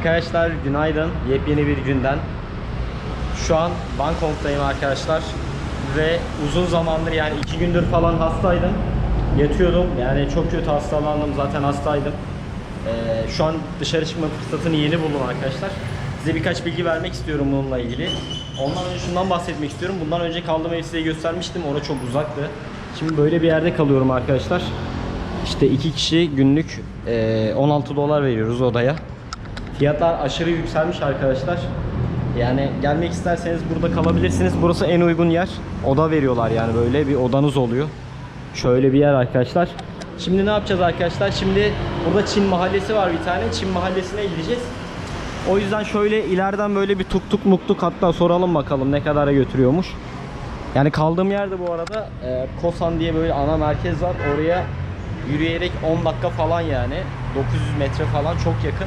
Arkadaşlar günaydın. Yepyeni bir günden. Şu an Bangkok'tayım arkadaşlar. Ve uzun zamandır yani iki gündür falan hastaydım. Yatıyordum. Yani çok kötü hastalandım. Zaten hastaydım. Ee, şu an dışarı çıkma fırsatını yeni buldum arkadaşlar. Size birkaç bilgi vermek istiyorum bununla ilgili. Ondan önce şundan bahsetmek istiyorum. Bundan önce kaldığım evi size göstermiştim. Orası çok uzaktı. Şimdi böyle bir yerde kalıyorum arkadaşlar. İşte iki kişi günlük eee, 16 dolar veriyoruz odaya. Fiyatlar aşırı yükselmiş arkadaşlar. Yani gelmek isterseniz burada kalabilirsiniz. Burası en uygun yer. Oda veriyorlar yani böyle bir odanız oluyor. Şöyle bir yer arkadaşlar. Şimdi ne yapacağız arkadaşlar? Şimdi burada Çin mahallesi var bir tane. Çin mahallesine gideceğiz. O yüzden şöyle ileriden böyle bir tuk tuk mukluk hatta soralım bakalım ne kadara götürüyormuş. Yani kaldığım yerde bu arada e, Kosan diye böyle ana merkez var. Oraya yürüyerek 10 dakika falan yani. 900 metre falan çok yakın.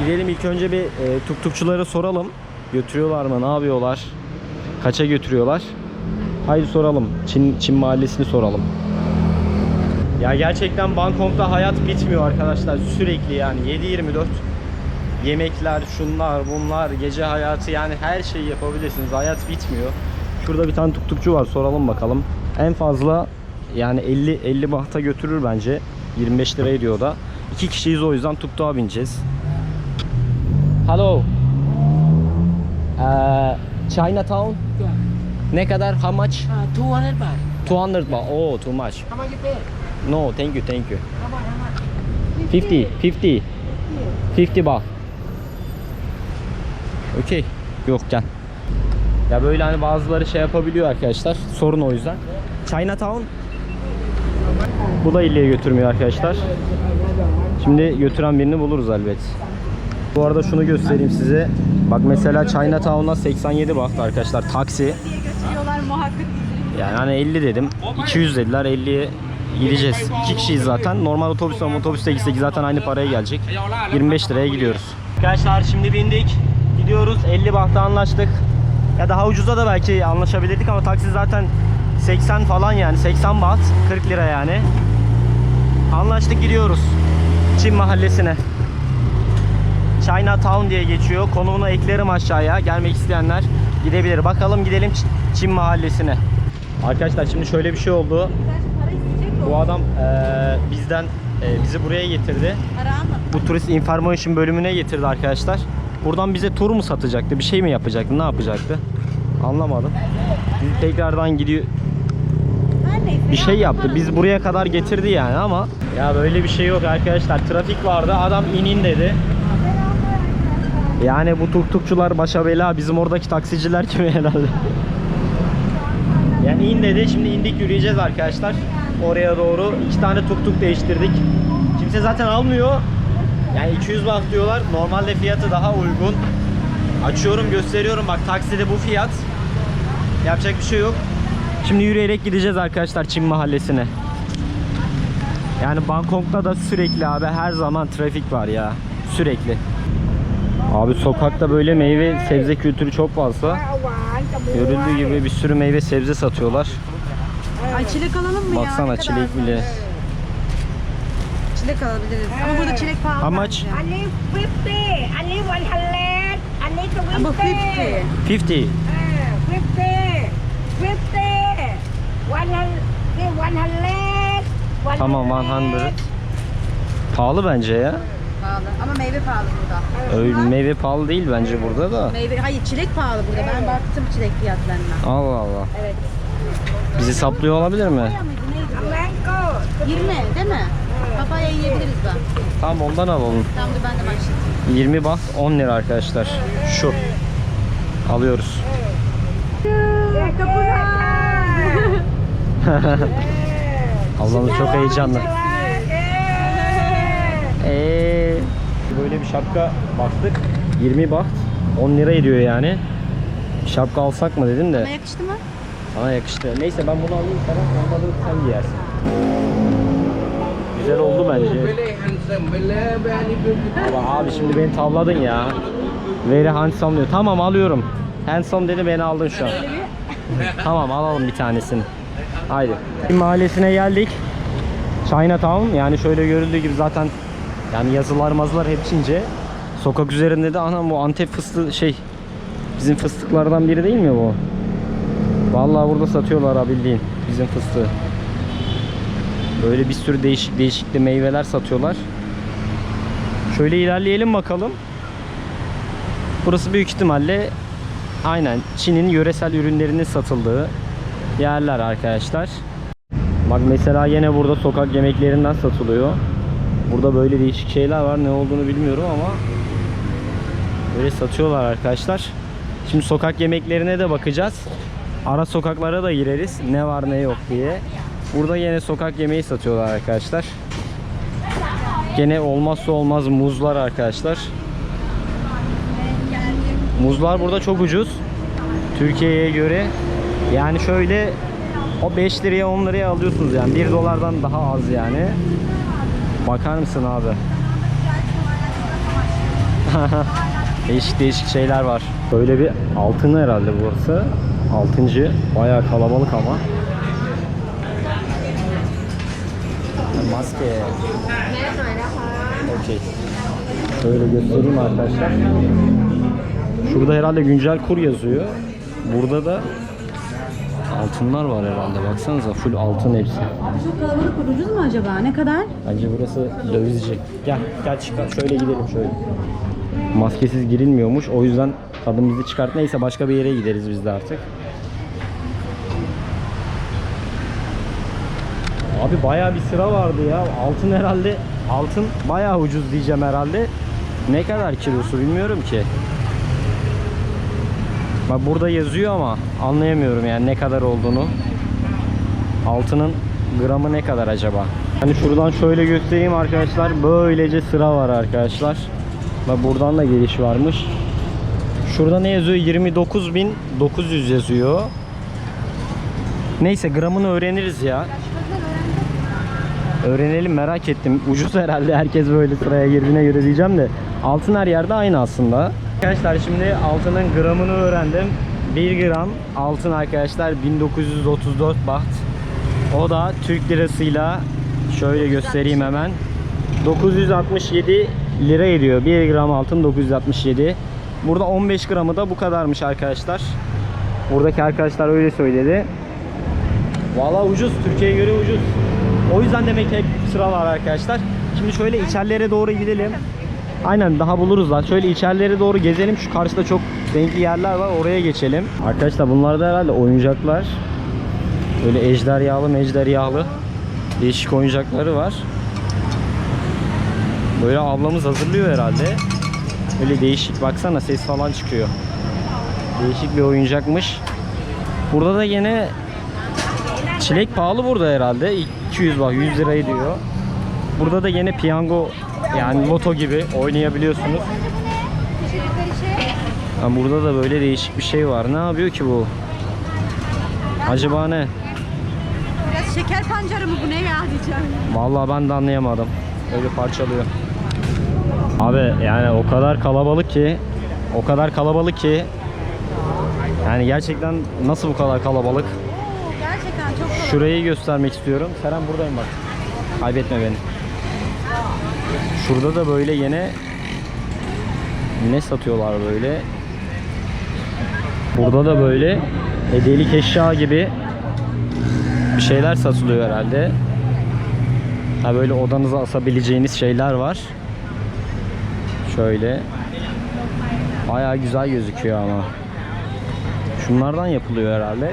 Gidelim ilk önce bir e, tuktukçulara soralım. Götürüyorlar mı? Ne yapıyorlar? Kaça götürüyorlar? Haydi soralım. Çin, Çin mahallesini soralım. Ya gerçekten Bangkok'ta hayat bitmiyor arkadaşlar. Sürekli yani 7-24 yemekler, şunlar, bunlar, gece hayatı yani her şeyi yapabilirsiniz. Hayat bitmiyor. Şurada bir tane tuktukçu var. Soralım bakalım. En fazla yani 50 50 bahta götürür bence. 25 lira ediyor da. İki kişiyiz o yüzden tuktuğa bineceğiz. Hello. Ee, Chinatown. Ne kadar? How much? Uh, 200 baht. 200 baht. Oh, too much. How much you pay? No, thank you, thank you. How much, how much? 50, 50. 50 baht. Okey. Yok gel. Ya böyle hani bazıları şey yapabiliyor arkadaşlar. Sorun o yüzden. Chinatown. Bu da illiye götürmüyor arkadaşlar. Şimdi götüren birini buluruz elbet. Bu arada şunu göstereyim size. Bak mesela Chinatown'a 87 baht arkadaşlar taksi. Yani hani 50 dedim. 200 dediler 50'ye gideceğiz. İki kişiyiz zaten. Normal otobüs ama otobüste gitsek zaten aynı paraya gelecek. 25 liraya gidiyoruz. Arkadaşlar şimdi bindik. Gidiyoruz. 50 bahta anlaştık. Ya daha ucuza da belki anlaşabilirdik ama taksi zaten 80 falan yani 80 baht 40 lira yani. Anlaştık gidiyoruz. Çin mahallesine. Chinatown diye geçiyor. Konumunu eklerim aşağıya. Gelmek isteyenler gidebilir. Bakalım gidelim Çin mahallesine. Arkadaşlar şimdi şöyle bir şey oldu. Bu adam eee, bizden eee, bizi buraya getirdi. Bu turist information bölümüne getirdi arkadaşlar. Buradan bize tur mu satacaktı? Bir şey mi yapacaktı? Ne yapacaktı? Anlamadım. Bizi tekrardan gidiyor bir şey ya, yaptı. Biz buraya kadar getirdi yani ama ya böyle bir şey yok arkadaşlar. Trafik vardı. Adam inin dedi. Yani bu tuktukçular başa bela. Bizim oradaki taksiciler gibi herhalde. Yani in dedi. Şimdi indik yürüyeceğiz arkadaşlar. Oraya doğru. iki tane tuktuk değiştirdik. Kimse zaten almıyor. Yani 200 baht diyorlar. Normalde fiyatı daha uygun. Açıyorum gösteriyorum. Bak takside bu fiyat. Yapacak bir şey yok. Şimdi yürüyerek gideceğiz arkadaşlar Çin mahallesine. Yani Bangkok'ta da sürekli abi her zaman trafik var ya. Sürekli. Abi sokakta böyle meyve sebze kültürü çok fazla. Görüldüğü gibi bir sürü meyve sebze satıyorlar. Ay çilek alalım mı ya? Baksana Ne kadar? çilek bile. Çilek alabiliriz. Ama burada çilek pahalı. How much? bence.อันนี้50อันนี้100อันนี้ Ama 20 50. 50. อ่า50 50 100 100 Tamam 100. Pahalı bence ya. Pahalı. Ama meyve pahalı burada. Öyle meyve pahalı değil bence burada da. Meyve, hayır çilek pahalı burada. Ben baktım çilek fiyatlarına. Allah Allah. Evet. Bizi saplıyor olabilir mi? Mango. 20 değil mi? Papaya yiyebiliriz bak. Tamam ondan alalım. Tamam dur ben de başlayayım. 20 baht 10 lira arkadaşlar. Şu. Alıyoruz. Ablamız çok heyecanlı. Eee böyle bir şapka baktık. 20 baht 10 lira ediyor yani. Şapka alsak mı dedim de Bana yakıştı mı? sana yakıştı. Neyse ben bunu alayım sana olmadı sen giyersin. Güzel oldu bence. Ama abi şimdi beni tavladın ya. Very handsome diyor. Tamam alıyorum. Handsome dedi beni aldın şu an. tamam alalım bir tanesini. Haydi. Mahallesine geldik. Chinatown yani şöyle görüldüğü gibi zaten yani yazılar mazılar hep Çince. Sokak üzerinde de anam bu Antep fıstığı şey bizim fıstıklardan biri değil mi bu? Vallahi burada satıyorlar ha bildiğin bizim fıstığı. Böyle bir sürü değişik değişik de meyveler satıyorlar. Şöyle ilerleyelim bakalım. Burası büyük ihtimalle aynen Çin'in yöresel ürünlerinin satıldığı yerler arkadaşlar. Bak mesela yine burada sokak yemeklerinden satılıyor. Burada böyle değişik şeyler var. Ne olduğunu bilmiyorum ama böyle satıyorlar arkadaşlar. Şimdi sokak yemeklerine de bakacağız. Ara sokaklara da gireriz. Ne var ne yok diye. Burada yine sokak yemeği satıyorlar arkadaşlar. Gene olmazsa olmaz muzlar arkadaşlar. Muzlar burada çok ucuz. Türkiye'ye göre. Yani şöyle o 5 liraya 10 liraya alıyorsunuz yani 1 dolardan daha az yani. Bakar mısın abi? değişik değişik şeyler var. Böyle bir altın herhalde burası. Altıncı. Bayağı kalabalık ama. Maske. Okey. Şöyle göstereyim arkadaşlar. Şurada herhalde güncel kur yazıyor. Burada da altınlar var herhalde. Baksanıza full altın hepsi. Çok kalabalık ucuz mu acaba? Ne kadar? Bence burası dövizci. Gel, gel çıkar. Şöyle gidelim şöyle. Maskesiz girilmiyormuş. O yüzden kadın bizi çıkart. Neyse başka bir yere gideriz biz de artık. Abi bayağı bir sıra vardı ya. Altın herhalde altın bayağı ucuz diyeceğim herhalde. Ne kadar kilosu bilmiyorum ki. Bak burada yazıyor ama anlayamıyorum yani ne kadar olduğunu. Altının gramı ne kadar acaba? Hani şuradan şöyle göstereyim arkadaşlar. Böylece sıra var arkadaşlar. Bak buradan da geliş varmış. Şurada ne yazıyor? 29.900 yazıyor. Neyse gramını öğreniriz ya. Öğrenelim merak ettim. Ucuz herhalde herkes böyle sıraya girdiğine göre diyeceğim de. Altın her yerde aynı aslında. Arkadaşlar şimdi altının gramını öğrendim. 1 gram altın arkadaşlar 1934 baht. O da Türk lirasıyla şöyle göstereyim hemen. 967 lira ediyor. 1 gram altın 967. Burada 15 gramı da bu kadarmış arkadaşlar. Buradaki arkadaşlar öyle söyledi. Valla ucuz. Türkiye'ye göre ucuz. O yüzden demek ki hep sıra var arkadaşlar. Şimdi şöyle içerilere doğru gidelim. Aynen daha buluruz lan. Şöyle içerilere doğru gezelim. Şu karşıda çok renkli yerler var. Oraya geçelim. Arkadaşlar bunlar da herhalde oyuncaklar. Böyle ejderhalı mejderhalı değişik oyuncakları var. Böyle ablamız hazırlıyor herhalde. Öyle değişik baksana ses falan çıkıyor. Değişik bir oyuncakmış. Burada da yine çilek pahalı burada herhalde. 200 bak 100 lirayı diyor. Burada da yine piyango yani loto gibi oynayabiliyorsunuz. Ha, burada da böyle değişik bir şey var. Ne yapıyor ki bu? Acaba ne? Biraz şeker pancarı mı bu ne ya diyeceğim. Vallahi ben de anlayamadım. Öyle parçalıyor. Abi yani o kadar kalabalık ki o kadar kalabalık ki yani gerçekten nasıl bu kadar kalabalık? Gerçekten çok kalabalık. Şurayı göstermek istiyorum. Seren buradayım bak. Kaybetme beni. Şurada da böyle yine ne satıyorlar böyle? Burada da böyle hediyelik eşya gibi bir şeyler satılıyor herhalde. Ha böyle odanıza asabileceğiniz şeyler var. Şöyle. Bayağı güzel gözüküyor ama. Şunlardan yapılıyor herhalde.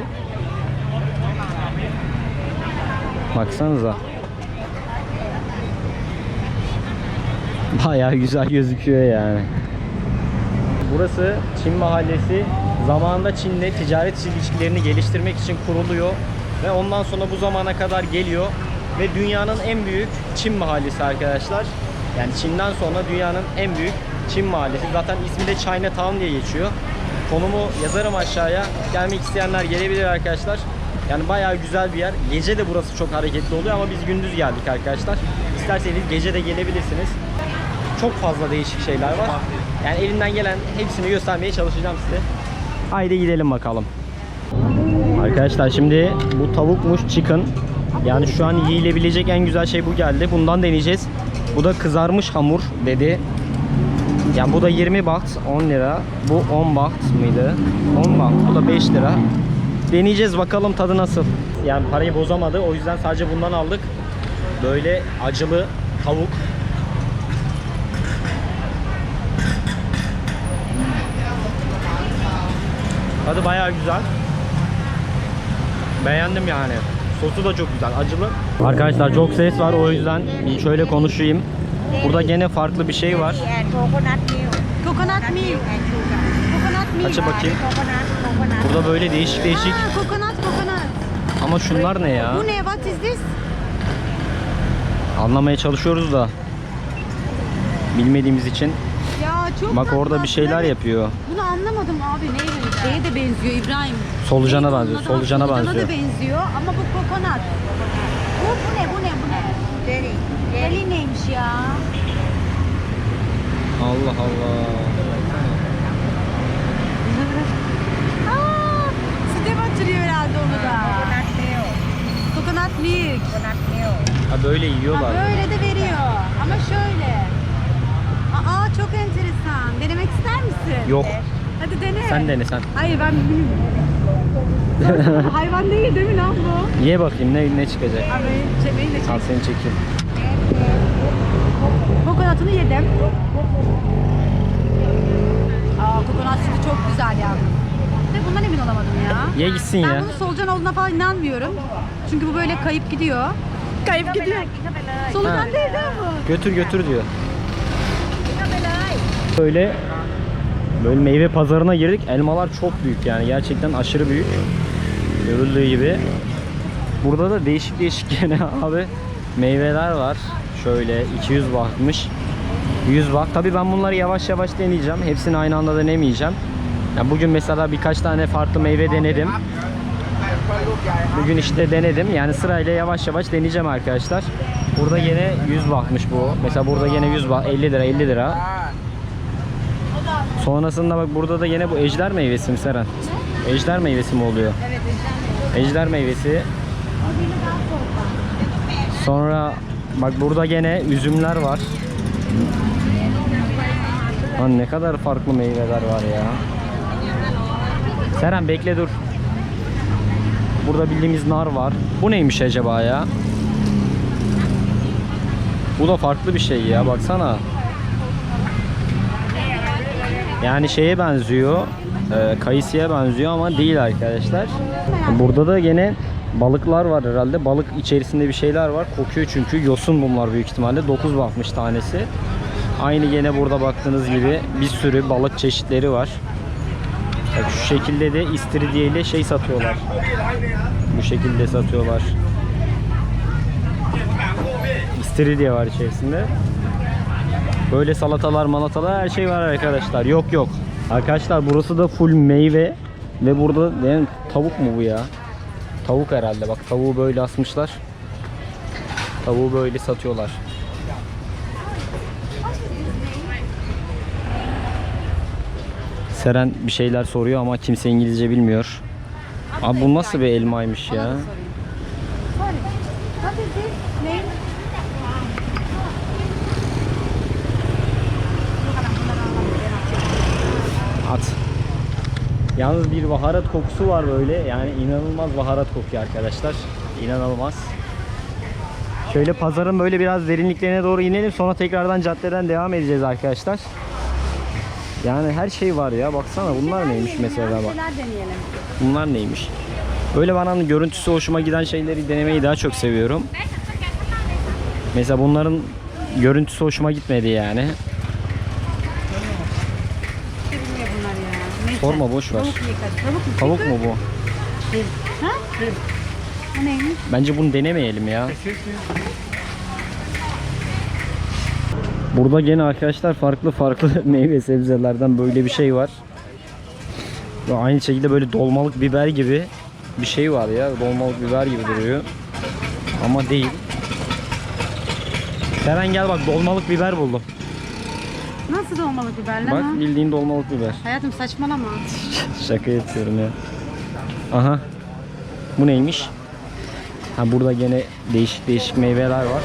Baksanıza. Bayağı güzel gözüküyor yani. Burası Çin Mahallesi. Zamanında Çin'le ticaret ilişkilerini geliştirmek için kuruluyor. Ve ondan sonra bu zamana kadar geliyor. Ve dünyanın en büyük Çin Mahallesi arkadaşlar. Yani Çin'den sonra dünyanın en büyük Çin Mahallesi. Zaten ismi de Chinatown diye geçiyor. Konumu yazarım aşağıya. Gelmek isteyenler gelebilir arkadaşlar. Yani bayağı güzel bir yer. Gece de burası çok hareketli oluyor ama biz gündüz geldik arkadaşlar. İsterseniz gece de gelebilirsiniz. Çok fazla değişik şeyler var. Yani elimden gelen hepsini göstermeye çalışacağım size. Haydi gidelim bakalım. Arkadaşlar şimdi bu tavukmuş chicken. Yani şu an yiyilebilecek en güzel şey bu geldi. Bundan deneyeceğiz. Bu da kızarmış hamur dedi. Yani bu da 20 baht 10 lira. Bu 10 baht mıydı? 10 baht. Bu da 5 lira. Deneyeceğiz bakalım tadı nasıl. Yani parayı bozamadı. O yüzden sadece bundan aldık. Böyle acılı tavuk. Tadı bayağı güzel. Beğendim yani. Sosu da çok güzel, acılı. Arkadaşlar çok ses var o yüzden şöyle konuşayım. Burada gene farklı bir şey var. coconut milk Coconut milk. and sugar Coconut milk. Açı bakayım. Burada böyle değişik değişik coconut coconut. ama şunlar ne ya? Bu ne? What is this? Anlamaya çalışıyoruz da bilmediğimiz için. Ya çok Bak tatlı orada bir şeyler yapıyor. Bunu anlamadım abi. Benziyor? Şeye de benziyor İbrahim. Solucana Neydi onun benziyor. adı? Solucana benziyor. da benziyor ama bu coconut. Bu, bu ne? Bu ne? Bu ne? jelly Deli neymiş ya? Allah Allah. Aa, süte batırıyor herhalde onu da. coconut milk Coconut milk. coconut milk Ha böyle Ha, yiyorlar. böyle de veriyor. Ama şöyle. Aa çok enteresan. Denemek ister misin? Yok. Hadi dene. Sen dene sen. Hayır ben bilmiyorum. Hayvan değil değil mi lan bu? Ye bakayım ne ne çıkacak. Abi çemeyi de Al çek. seni çekeyim. Kokonatını yedim. Aa kokonat sütü çok güzel ya. De bundan emin olamadım ya. Ye gitsin Ben ya. bunun solucan olduğuna falan inanmıyorum. Çünkü bu böyle kayıp gidiyor. Kayıp gidiyor. Solucan değil değil mi bu? Götür götür diyor. Böyle böyle meyve pazarına girdik. Elmalar çok büyük yani gerçekten aşırı büyük. Görüldüğü gibi. Burada da değişik değişik gene abi meyveler var. Şöyle 200 bahtmış. 100 baht. Tabii ben bunları yavaş yavaş deneyeceğim. Hepsini aynı anda denemeyeceğim. Yani bugün mesela birkaç tane farklı meyve denedim. Bugün işte denedim. Yani sırayla yavaş yavaş deneyeceğim arkadaşlar. Burada yine 100 bahtmış bu. Mesela burada yine 100 baht 50 lira 50 lira. Sonrasında bak burada da yine bu ejder meyvesi mi Seren? Ejder meyvesi mi oluyor? Evet Ejder Ejder meyvesi. Sonra bak burada gene üzümler var. Lan ne kadar farklı meyveler var ya. Seren bekle dur. Burada bildiğimiz nar var. Bu neymiş acaba ya? Bu da farklı bir şey ya baksana. Yani şeye benziyor. E, kayısıya benziyor ama değil arkadaşlar. Burada da gene balıklar var herhalde. Balık içerisinde bir şeyler var. Kokuyor çünkü. Yosun bunlar büyük ihtimalle. 9 bahtmış tanesi. Aynı gene burada baktığınız gibi bir sürü balık çeşitleri var. Bak şu şekilde de istiridye ile şey satıyorlar. Bu şekilde satıyorlar. İstiridye var içerisinde. Böyle salatalar, malatalar her şey var arkadaşlar. Yok yok. Arkadaşlar burası da full meyve ve burada yani tavuk mu bu ya? Tavuk herhalde. Bak tavuğu böyle asmışlar. Tavuğu böyle satıyorlar. Seren bir şeyler soruyor ama kimse İngilizce bilmiyor. Abi bu nasıl bir elmaymış ya? Sorry. What is this? Name? At. Yalnız bir baharat kokusu var böyle. Yani inanılmaz baharat kokuyor arkadaşlar. İnanılmaz. Şöyle pazarın böyle biraz derinliklerine doğru inelim. Sonra tekrardan caddeden devam edeceğiz arkadaşlar. Yani her şey var ya. Baksana bunlar neymiş mesela bak. Bunlar neymiş? Böyle bana görüntüsü hoşuma giden şeyleri denemeyi daha çok seviyorum. Mesela bunların görüntüsü hoşuma gitmedi yani. Bilmiyor bunlar Sorma boş ver. Tavuk mu? Tavuk mu bu? Ha? Bu neymiş? Bence bunu denemeyelim ya. Burada gene arkadaşlar farklı farklı meyve sebzelerden böyle bir şey var. Ve aynı şekilde böyle dolmalık biber gibi bir şey var ya. Dolmalık biber gibi duruyor. Ama değil. Seren gel bak dolmalık biber buldum. Nasıl dolmalık biberler Bak ha? bildiğin dolmalık biber. Hayatım saçmalama. Şaka yapıyorum ya. Aha. Bu neymiş? Ha burada gene değişik değişik meyveler var.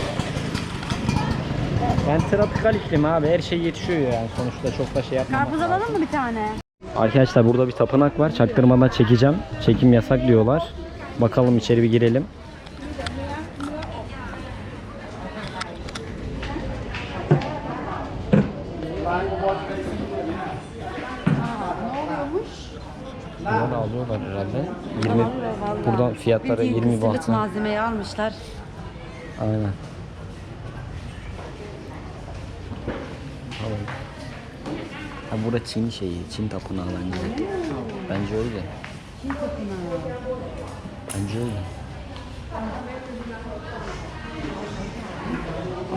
Yani tropikal iklim abi her şey yetişiyor yani sonuçta çok da şey yapmamak Karpuz alalım mı bir tane? Arkadaşlar burada bir tapınak var. Çaktırmadan çekeceğim. Çekim yasak diyorlar. Bakalım içeri bir girelim. Buradan alıyorlar herhalde. 20 buradan fiyatları 20 Bildiğin kısırlık bahtı. malzemeyi almışlar. Aynen. Ha burada Çin şeyi, Çin tapınağı bence. Bence öyle. Bence öyle.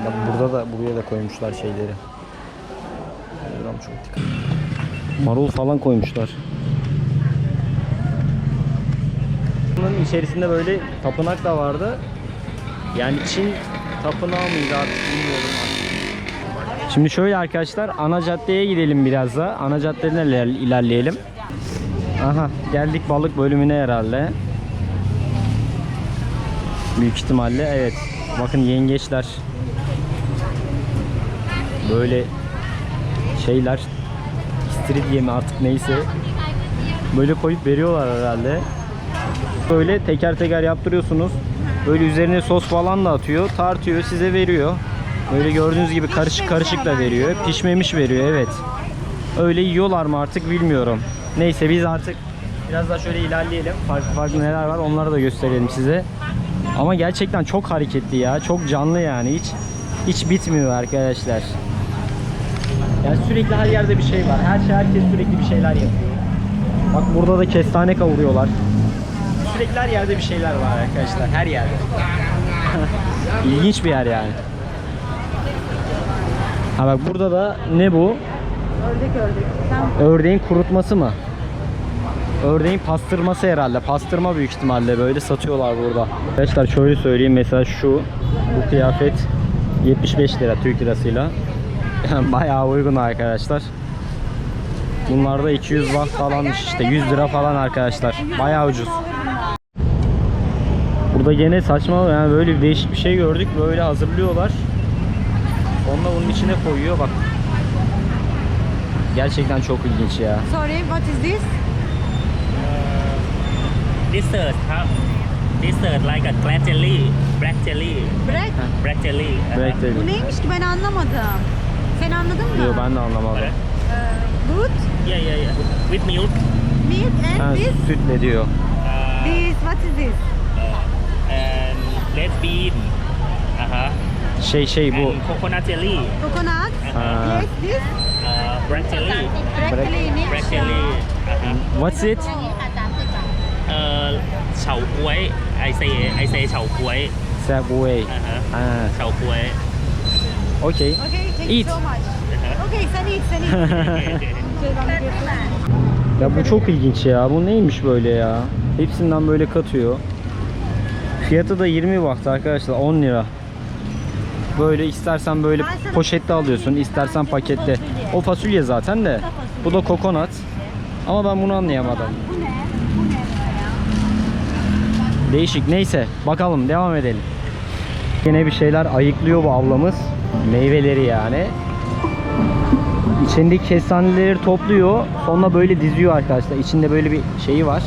Bak burada da buraya da koymuşlar şeyleri. Buram çok dikkat. Marul falan koymuşlar. Bunun içerisinde böyle tapınak da vardı. Yani Çin tapınağı mıydı artık bilmiyorum. Şimdi şöyle arkadaşlar ana caddeye gidelim biraz da. Ana caddeden iler- ilerleyelim. Aha geldik balık bölümüne herhalde. Büyük ihtimalle evet. Bakın yengeçler. Böyle şeyler istiridye mi artık neyse. Böyle koyup veriyorlar herhalde. Böyle teker teker yaptırıyorsunuz. Böyle üzerine sos falan da atıyor. Tartıyor size veriyor. Böyle gördüğünüz gibi karışık karışık da veriyor. Pişmemiş veriyor evet. Öyle yiyorlar mı artık bilmiyorum. Neyse biz artık biraz daha şöyle ilerleyelim. Farklı farklı neler var onları da gösterelim size. Ama gerçekten çok hareketli ya. Çok canlı yani. Hiç hiç bitmiyor arkadaşlar. Yani sürekli her yerde bir şey var. Her şey herkes sürekli bir şeyler yapıyor. Bak burada da kestane kavuruyorlar. Sürekli her yerde bir şeyler var arkadaşlar. Her yerde. İlginç bir yer yani. Ha bak burada da ne bu? Ördek ördek. Sen Ördeğin kurutması mı? Ördeğin pastırması herhalde. Pastırma büyük ihtimalle böyle satıyorlar burada. Arkadaşlar şöyle söyleyeyim mesela şu bu kıyafet 75 lira Türk lirasıyla. Bayağı uygun arkadaşlar. Bunlar da 200 watt falanmış işte 100 lira falan arkadaşlar. Bayağı ucuz. Bu da gene saçma yani böyle değişik bir şey gördük. Böyle hazırlıyorlar. Onu da bunun içine koyuyor bak. Gerçekten çok ilginç ya. Sorry, what is this? dessert huh? dessert like a black jelly black jelly Bread? black jelly. Bu neymiş ki ben anlamadım. Sen anladın mı? Yo, ben de anlamadım. Bread. Good. Ee, yeah yeah yeah with milk Meat and Ha, this. sütle diyor. Uh, this what is this? and red bean uh-huh. Şey şey bu. and coconut jelly Coconut. Ha. Yes this. uh, black jelly Black jelly ne? black jelly uh-huh. What's it? uh, เฉาก๊วย I say I say เฉาก๊วย Segway. uh-huh. Ha, เฉาก๊วย okey. Okay, thank Eat. you so much. uh-huh. Okay, sen eat, sen eat. Ya bu çok ilginç ya. Bu neymiş böyle ya? Hepsinden böyle katıyor. Fiyatı da 20 baht arkadaşlar. 10 lira. Böyle istersen böyle poşette alıyorsun, istersen pakette. O fasulye zaten de. Bu da kokonat. Ama ben bunu anlayamadım. Değişik. Neyse bakalım devam edelim. Yine bir şeyler ayıklıyor bu ablamız. Meyveleri yani. İçindeki kestaneleri topluyor. Sonra böyle diziyor arkadaşlar. İçinde böyle bir şeyi var.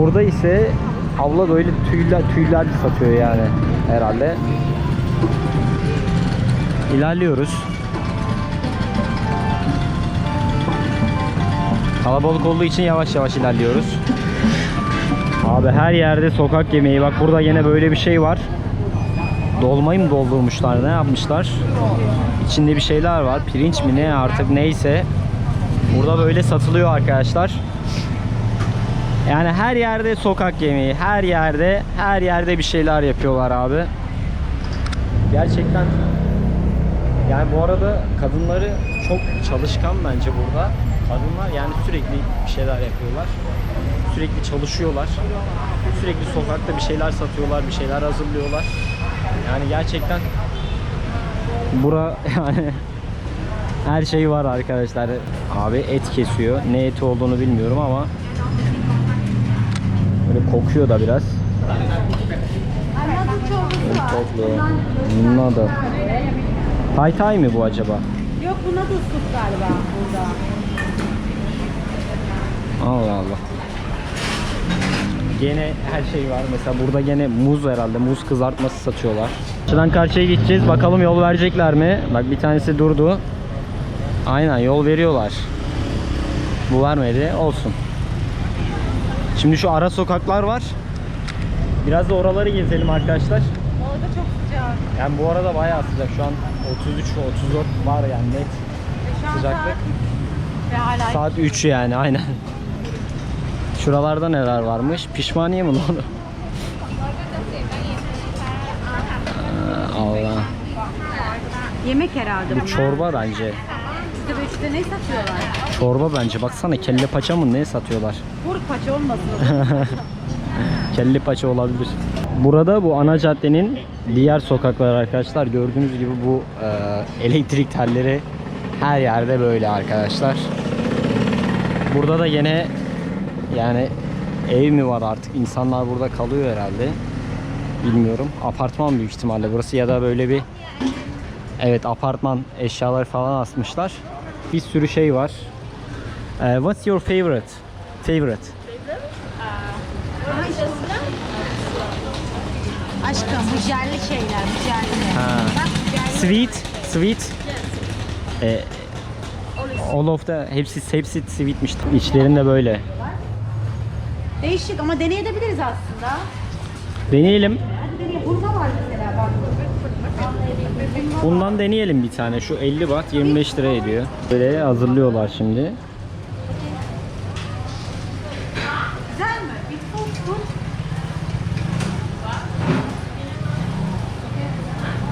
Burada ise abla böyle tüyler tüyler satıyor yani herhalde. İlerliyoruz. Kalabalık olduğu için yavaş yavaş ilerliyoruz. Abi her yerde sokak yemeği. Bak burada yine böyle bir şey var. Dolmayı mı doldurmuşlar? Ne yapmışlar? İçinde bir şeyler var. Pirinç mi ne artık neyse. Burada böyle satılıyor arkadaşlar. Yani her yerde sokak yemeği. Her yerde, her yerde bir şeyler yapıyorlar abi. Gerçekten yani bu arada kadınları çok çalışkan bence burada. Kadınlar yani sürekli bir şeyler yapıyorlar. Sürekli çalışıyorlar. Sürekli sokakta bir şeyler satıyorlar, bir şeyler hazırlıyorlar. Yani gerçekten bura yani her şey var arkadaşlar. Abi et kesiyor. Ne eti olduğunu bilmiyorum ama böyle kokuyor da biraz. Toplu. Bunun adı. Tay tay mı bu acaba? Yok bu noodle soup galiba burada. Allah Allah. Gene her şey var. Mesela burada gene muz herhalde. Muz kızartması satıyorlar. Şuradan karşıya gideceğiz. Bakalım yol verecekler mi? Bak bir tanesi durdu. Aynen yol veriyorlar. Bu vermedi. Olsun. Şimdi şu ara sokaklar var. Biraz da oraları gezelim arkadaşlar. Orada çok sıcak. Yani bu arada bayağı sıcak. Şu an 33 34 var yani net. Ve Sıcaklık. saat- Saat 3 yani aynen. Şuralarda neler varmış? Pişmaniye mi lan? Allah. yemek herhalde Bu çorba bence. İşte ne satıyorlar? Çorba bence. Baksana kelle paça mı ne satıyorlar? Kuruk paça olmasın. Kelle paça olabilir. Burada bu ana caddenin diğer sokakları arkadaşlar gördüğünüz gibi bu e, elektrik telleri her yerde böyle arkadaşlar. Burada da yine yani ev mi var artık insanlar burada kalıyor herhalde. Bilmiyorum. Apartman büyük ihtimalle burası ya da böyle bir evet apartman eşyalar falan asmışlar. Bir sürü şey var. E, what's your favorite? Favorite? Aşkım bu jelli şeyler, bu jelli. Ha. Bak bu jelli. Sweet, sweet. Ee, all of the hepsi hepsi sweetmiş. İçlerinde böyle. Değişik ama deneyebiliriz aslında. Deneyelim. Hadi deneyelim. Hurma var mesela. Bundan deneyelim bir tane. Şu 50 baht 25 lira ediyor. Böyle hazırlıyorlar şimdi.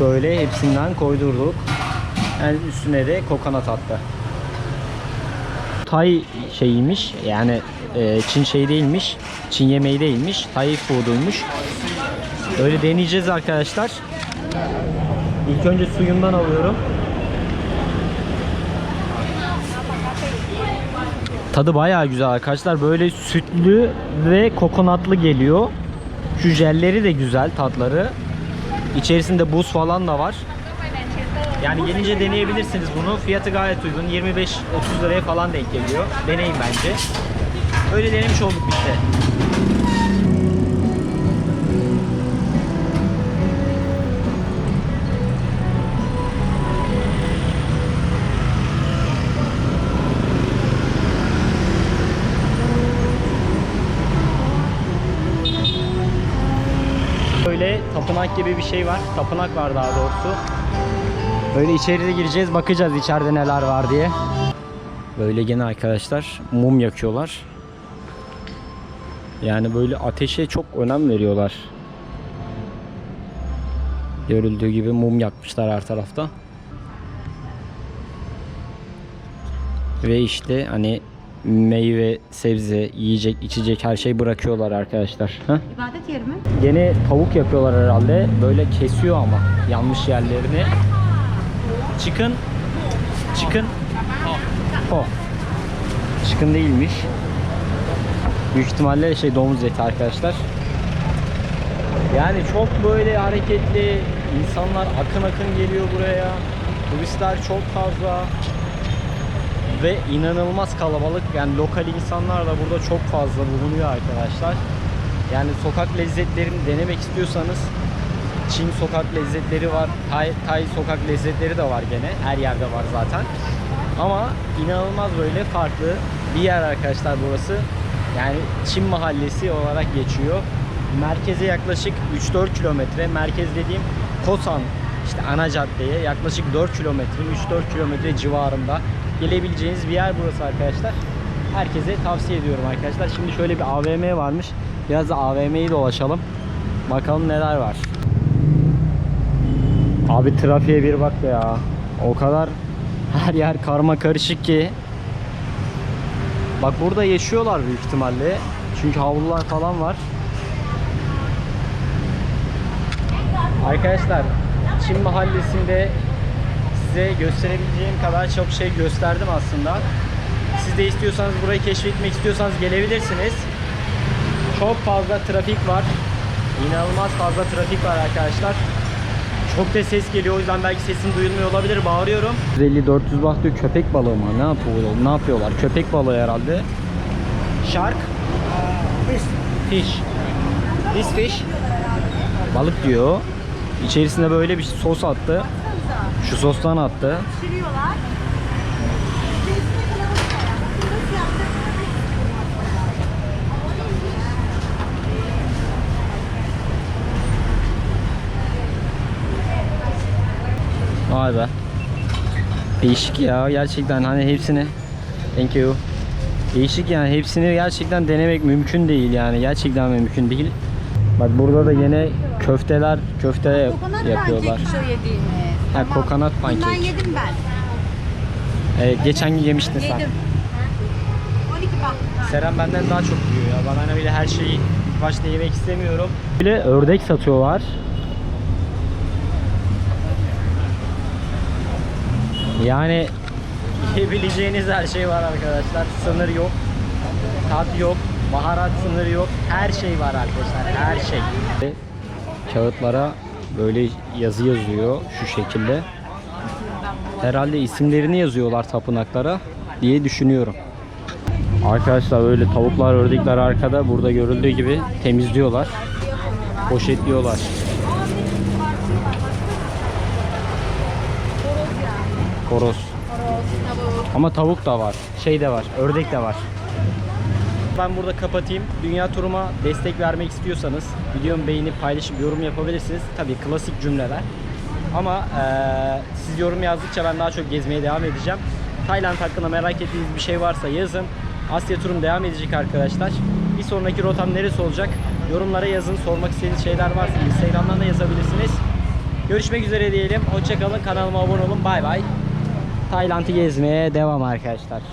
Böyle hepsinden koydurduk. En üstüne de kokonat attı. Tay şeyiymiş yani e, Çin şey değilmiş. Çin yemeği değilmiş. Tay food'uymuş. Öyle deneyeceğiz arkadaşlar. İlk önce suyundan alıyorum. Tadı bayağı güzel arkadaşlar. Böyle sütlü ve kokonatlı geliyor. Şu jelleri de güzel tatları. İçerisinde buz falan da var. Yani gelince deneyebilirsiniz bunu. Fiyatı gayet uygun. 25-30 liraya falan denk geliyor. Deneyin bence. Öyle denemiş olduk biz tapınak gibi bir şey var. Tapınak var daha doğrusu. Böyle içeri gireceğiz bakacağız içeride neler var diye. Böyle gene arkadaşlar mum yakıyorlar. Yani böyle ateşe çok önem veriyorlar. Görüldüğü gibi mum yakmışlar her tarafta. Ve işte hani meyve, sebze, yiyecek, içecek her şey bırakıyorlar arkadaşlar. Heh. İbadet yeri mi? Gene tavuk yapıyorlar herhalde. Böyle kesiyor ama yanlış yerlerini. Chicken. Chicken. Oh. Chicken değilmiş. Büyük ihtimalle şey domuz eti arkadaşlar. Yani çok böyle hareketli insanlar akın akın geliyor buraya. Turistler çok fazla ve inanılmaz kalabalık. Yani lokal insanlar da burada çok fazla bulunuyor arkadaşlar. Yani sokak lezzetlerini denemek istiyorsanız Çin sokak lezzetleri var. Tay, Tay sokak lezzetleri de var gene. Her yerde var zaten. Ama inanılmaz böyle farklı bir yer arkadaşlar burası. Yani Çin mahallesi olarak geçiyor. Merkeze yaklaşık 3-4 kilometre. Merkez dediğim Kosan işte ana caddeye yaklaşık 4 kilometre 3-4 kilometre civarında gelebileceğiniz bir yer burası arkadaşlar. Herkese tavsiye ediyorum arkadaşlar. Şimdi şöyle bir AVM varmış. Biraz da AVM'yi dolaşalım. Bakalım neler var. Abi trafiğe bir bak ya. O kadar her yer karma karışık ki. Bak burada yaşıyorlar büyük ihtimalle. Çünkü havlular falan var. Arkadaşlar Çin mahallesinde size gösterebileceğim kadar çok şey gösterdim aslında. Siz de istiyorsanız burayı keşfetmek istiyorsanız gelebilirsiniz. Çok fazla trafik var. İnanılmaz fazla trafik var arkadaşlar. Çok da ses geliyor o yüzden belki sesim duyulmuyor olabilir. Bağırıyorum. 150-400 baht diyor köpek balığı mı? Ne yapıyorlar? Ne yapıyorlar? Köpek balığı herhalde. Shark. Fish. This fish. Balık diyor. İçerisine böyle bir sos attı. Şu sostan attı. Pişiriyorlar. Vay be. Değişik ya gerçekten hani hepsini Thank you. Değişik yani hepsini gerçekten denemek mümkün değil yani gerçekten mümkün değil. Bak burada da yine köfteler köfte yapıyorlar. Ha, kokonat Bundan pankek. yedim ben. Evet, geçen gün yemiştin sen. Yedim. 12 baht. Seren benden daha çok yiyor ya. Ben hani bile her şeyi başta yemek istemiyorum. Bile ördek satıyorlar. Yani yiyebileceğiniz her şey var arkadaşlar. Sınır yok. Tat yok. Baharat sınırı yok. Her şey var arkadaşlar. Her şey. Kağıtlara böyle yazı yazıyor şu şekilde. Herhalde isimlerini yazıyorlar tapınaklara diye düşünüyorum. Arkadaşlar böyle tavuklar, ördekler arkada burada görüldüğü gibi temizliyorlar. Poşetliyorlar. Horoz. Ama tavuk da var. Şey de var. Ördek de var. Ben burada kapatayım. Dünya turuma destek vermek istiyorsanız videomu beğenip paylaşıp yorum yapabilirsiniz. Tabii klasik cümleler. Ama eee, siz yorum yazdıkça ben daha çok gezmeye devam edeceğim. Tayland hakkında merak ettiğiniz bir şey varsa yazın. Asya turum devam edecek arkadaşlar. Bir sonraki rotam neresi olacak? Yorumlara yazın. Sormak istediğiniz şeyler varsa Instagram'dan da yazabilirsiniz. Görüşmek üzere diyelim. Hoşçakalın. Kanalıma abone olun. Bay bay. Tayland'ı gezmeye devam arkadaşlar.